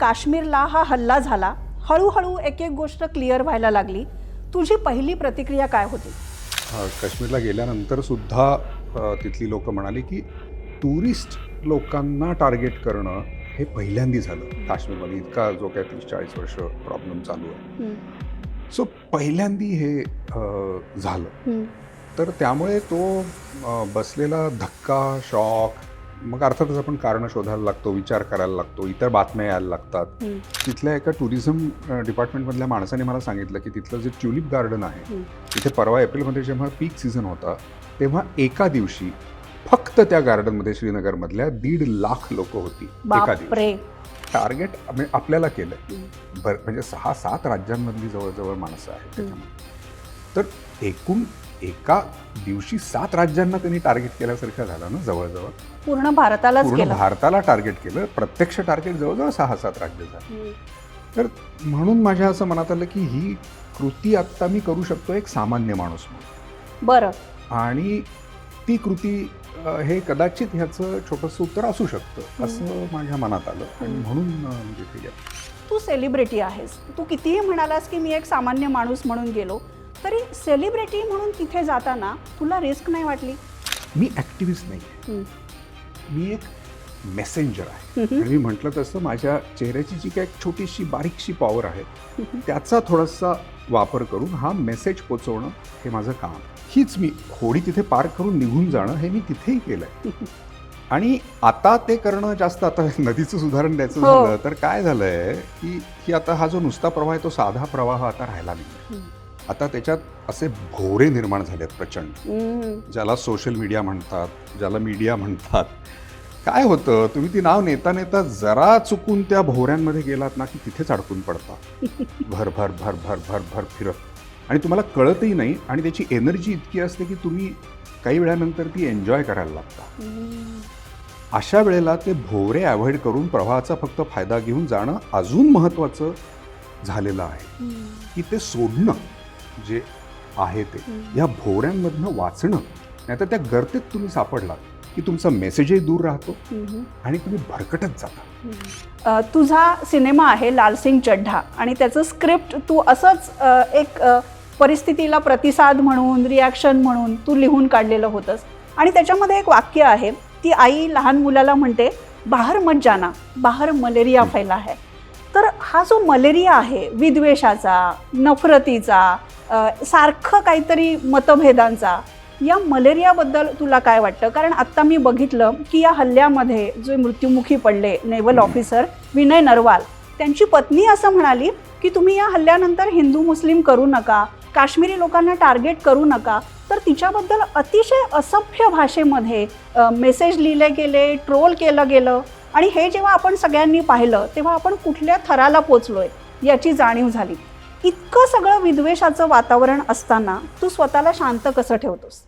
काश्मीरला हा हल्ला झाला. हळूहळू एक एक गोष्ट क्लिअर व्हायला लागली. तुझी पहिली प्रतिक्रिया काय होती? काश्मीरला गेल्यानंतर सुद्धा तिथली लोक म्हणाली की टुरिस्ट लोकांना टार्गेट करणं हे पहिल्यांदी झालं. काश्मीरमध्ये इतका जो काय तीस चाळीस वर्ष प्रॉब्लेम चालू आहे. सो पहिल्यांदी हे झालं. तर त्यामुळे तो बसलेला धक्का शॉक मग अर्थातच आपण कारणं शोधायला लागतो विचार करायला लागतो इतर बातम्या यायला लागतात. तिथल्या एका टुरिझम डिपार्टमेंटमधल्या माणसाने मला सांगितलं की तिथलं जे ट्युलिप गार्डन आहे. तिथे परवा एप्रिलमध्ये जेव्हा पीक सीझन होता तेव्हा एका दिवशी फक्त त्या गार्डनमध्ये श्रीनगरमधल्या दीड लाख लोक होती एका दिवशी. टार्गेट आपल्याला केलंय बर म्हणजे सहा सात राज्यांमधली जवळजवळ माणसं आहेत त्याच्यामध्ये. तर एकूण एका दिवशी सात राज्यांना त्यांनी टार्गेट केल्यासारखं झालं ना जवळजवळ. पूर्ण भारतालाच पूर्ण केलं. भारताला टार्गेट केलं. प्रत्यक्ष टार्गेट जवळजवळ सहा सात राज्य झाले. तर म्हणून माझ्या असं मनात आलं की ही कृती आत्ता मी करू शकतो एक सामान्य माणूस म्हणून. बरं. आणि ती कृती हे कदाचित ह्याचं छोटंसं उत्तर असू शकतं असं माझ्या मनात आलं. आणि म्हणून अ, मी तिथे गेलो तू सेलिब्रिटी आहेस. तू कितीही म्हणालास की मी एक सामान्य माणूस म्हणून गेलो तरी सेलिब्रिटी म्हणून तिथे जाताना तुला रिस्क नाही वाटली? मी ॲक्टिव्हिस्ट नाही आहे मी एक मेसेंजर आहे. मी म्हटलं तसं माझ्या चेहऱ्याची जी काय एक छोटीशी बारीकशी पॉवर आहे त्याचा थोडासा वापर करून हा मेसेज पोचवणं हे माझं काम आहे. हीच मी होडी तिथे पार करून निघून जाणं हे मी तिथेही केलंय. आणि आता ते करणं जास्त आता नदीचं उदाहरण द्यायचं हो. झालं तर काय झालंय की की आता हा जो नुसता प्रवाह आहे तो साधा प्रवाह आता राहिला नाही आता त्याच्यात असे भोवरे निर्माण झालेत प्रचंड. हम्म. ज्याला सोशल मीडिया म्हणतात ज्याला मीडिया म्हणतात. काय होतं? तुम्ही ती नाव नेता नेता जरा चुकून त्या भोवऱ्यांमध्ये गेलात ना की तिथेच अडकून पडता. भर भर भर भर भर भर फिरत. आणि तुम्हाला कळतही नाही आणि त्याची एनर्जी इतकी असते की तुम्ही काही वेळानंतर ती एन्जॉय करायला लागता. अशा वेळेला ते भोवरे अवॉइड करून प्रवाहाचा फक्त फायदा घेऊन जाणं अजून महत्त्वाचं झालेलं आहे. की ते सोडणं. जे आहे ते. या भोवऱ्यांमधनं वाचणं नाहीतर त्या गर्तेत तुम्ही सापडलात की तुमचा मेसेजही दूर राहतो. आणि तुम्ही भरकटत जाता. तुझा सिनेमा आहे लालसिंग चड्ढा आणि त्याचं स्क्रिप्ट तू असंच एक परिस्थितीला प्रतिसाद म्हणून रिॲक्शन म्हणून तू लिहून काढलेलं होतंस. आणि त्याच्यामध्ये एक वाक्य आहे ती आई लहान मुलाला म्हणते बाहर मत जाना बाहर मलेरिया फैला है तर हा जो मलेरिया आहे विद्वेषाचा नफरतीचा सारखं काहीतरी मतभेदांचा. या मलेरियाबद्दल तुला काय वाटतं? कारण आत्ता मी बघितलं की या हल्ल्यामध्ये जे मृत्युमुखी पडले नेव्हल ऑफिसर विनय नरवाल त्यांची पत्नी असं म्हणाली की तुम्ही या हल्ल्यानंतर हिंदू मुस्लिम करू नका काश्मीरी लोकांना टार्गेट करू नका. तर तिच्याबद्दल अतिशय असभ्य भाषेमध्ये मेसेज लिहिले गेले ट्रोल केलं गेलं. आणि हे जेव्हा आपण सगळ्यांनी पाहिलं तेव्हा आपण कुठल्या थराला पोचलोय याची जाणीव झाली. इतकं सगळं विद्वेषाचं वातावरण असताना तू स्वतःला शांत कसं ठेवतोस?